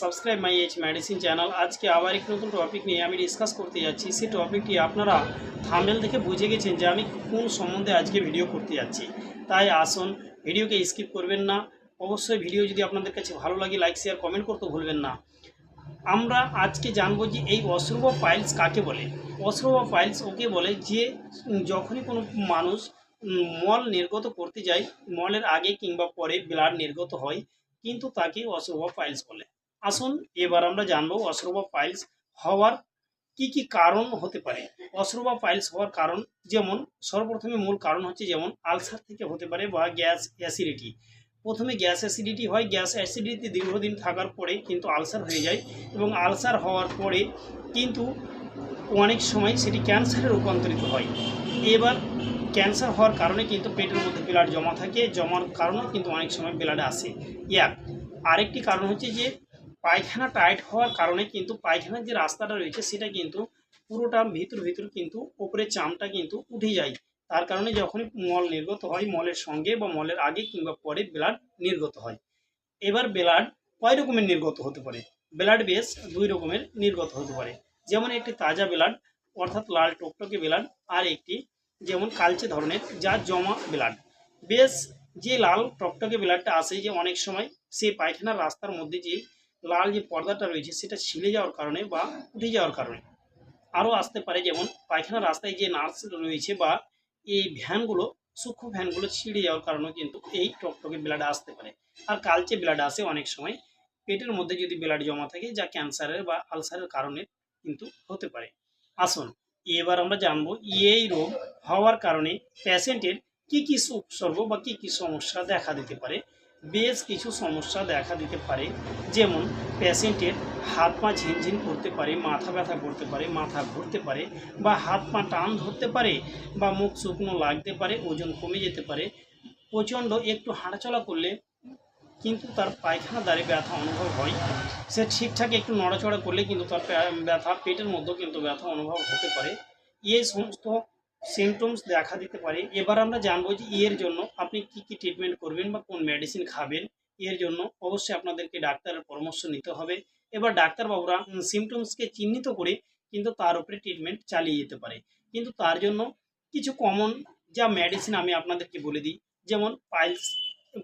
Subscribe my H medicine channel আজকে আবার একটি নতুন টপিক নিয়ে আমি ডিসকাস করতে যাচ্ছি। সেই টপিকটি আপনারা থামেল থেকে বুঝে গেছেন যে আমি কোন সম্বন্ধে আজকে ভিডিও করতে যাচ্ছি। তাই আসুন ভিডিওকে স্কিপ করবেন না। অবশ্যই ভিডিও যদি আপনাদের কাছে ভালো লাগে লাইক শেয়ার কমেন্ট করতে ভুলবেন না। আমরা আজকে জানব যে এই অশ্রুব ফাইলস কাকে বলে? অশ্রুব ফাইলস ওকে বলে যে যখনই কোনো মানুষ মল নির্গত করতে যায়, মলের আগে কিংবা পরে ব্লাড নির্গত হয়, কিন্তু তাকে অশ্রুব ফাইলস বলে। আসুন, এবার আমরা জানব অশ্রুব পাইলস হওয়ার কি কি কারণ হতে পারে। অশ্রুবা পাইলস হওয়ার কারণ যেমন, সর্বপ্রথমে মূল কারণ হচ্ছে যেমন, আলসার থেকে হতে পারে বা গ্যাস অ্যাসিডিটি। প্রথমে গ্যাস অ্যাসিডিটি হয়, গ্যাস অ্যাসিডিটি দীর্ঘদিন থাকার পরে কিন্তু আলসার হয়ে যায় এবং আলসার হওয়ার পরে কিন্তু অনেক সময় সেটি ক্যান্সারে রূপান্তরিত হয়। এবার ক্যান্সার হওয়ার কারণে কিন্তু পেটের মধ্যে ব্লাড জমা থাকে, জমার কারণে কিন্তু অনেক সময় ব্লাড আসে। এক, আরেকটি কারণ হচ্ছে যে পায়খানা টাইট হওয়ার কারণে কিন্তু পায়খানার যে রাস্তাটা রয়েছে, সেটা কিন্তু পুরোটা ভিতর ভিতর কিন্তু ওপরে চামটা কিন্তু উঠে যায়। তার কারণে যখনই মল নির্গত হয়, মলের সঙ্গে বা মলের আগে কিংবা পরে ব্লাড নির্গত হয়। এবার ব্লাড কয় রকমের নির্গত হতে পারে? ব্লাড বেস দুই রকমের নির্গত হতে পারে। যেমন একটি তাজা ব্লাড, অর্থাৎ লাল টকটকে ব্লাড, আর একটি যেমন কালচে ধরনের যা জমা ব্লাড। বেশ যে লাল টকটকে ব্লাডটা আসে যে অনেক সময় সেই পায়খানার রাস্তার মধ্যে যে লাল যে পর্দাটা রয়েছে, সেটা ছিলে যাওয়ার কারণে বা উঠে যাওয়ার কারণে। আরও আসতে পারে যেমন পায়খানার রাস্তায় যে নার্স রয়েছে বা এই ভ্যানগুলো, সূক্ষ্ম ভ্যানগুলো ছিঁড়ে যাওয়ার কারণেও কিন্তু এই টকটকে ব্লাড আসতে পারে। আর কালচে ব্লাড আসে অনেক সময়। পেটের মধ্যে যদি ব্লাড জমা থাকে, যা ক্যান্সারের বা আলসারের কারণে কিন্তু হতে পারে। আসুন, এবার আমরা জানব এই রোগ হওয়ার কারণে প্যাশেন্টের কি কি উপসর্গ বা কি কি সমস্যা দেখা দিতে পারে। বেশ কিছু সমস্যা দেখা দিতে পারে, যেমন প্যাশেন্টের হাত পা ঝিনঝিন করতে পারে, মাথা ব্যথা করতে পারে, মাথা ঘুরতে পারে, বা হাত পা টান ধরতে পারে, বা মুখ শুকনো লাগতে পারে, ওজন কমে যেতে পারে, প্রচণ্ড একটু হাঁটাচলা করলে কিন্তু তার পায়খানা দ্বারে ব্যথা অনুভব হয়। সে ঠিকঠাক একটু নড়াচড়া করলে কিন্তু তার ব্যথা, পেটের মধ্যেও কিন্তু ব্যথা অনুভব হতে পারে। এই সমস্ত সিমটমস দেখা দিতে পারে। এবার আমরা জানব যে এর জন্য আপনি কি কি ট্রিটমেন্ট করবেন বা কোন মেডিসিন খাবেন। এর জন্য অবশ্যই আপনাদেরকে ডাক্তারের পরামর্শ নিতে হবে। এবার ডাক্তারবাবুরা সিমটমসকে চিহ্নিত করে কিন্তু তার উপরে ট্রিটমেন্ট চালিয়ে যেতে পারে। কিন্তু তার জন্য কিছু কমন যা মেডিসিন আমি আপনাদেরকে বলে দিই। যেমন পাইলস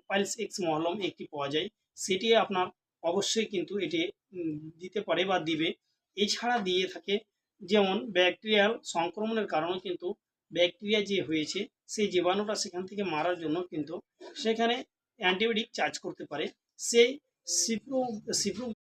পাইলস এক্স মহলম একটি পাওয়া যায়। সেটি আপনার অবশ্যই কিন্তু এটি দিতে পারে বা দিবে। এছাড়া দিয়ে থাকে যেমন ব্যাকটেরিয়াল সংক্রমণের কারণে কিন্তু ব্যাকটেরিয়া যে হয়েছে, সেই জীবাণুটা সেখান থেকে মারার জন্য কিন্তু সেখানে অ্যান্টিবায়োটিক চার্জ করতে পারে। সেই সিপ্রু সিপ্রো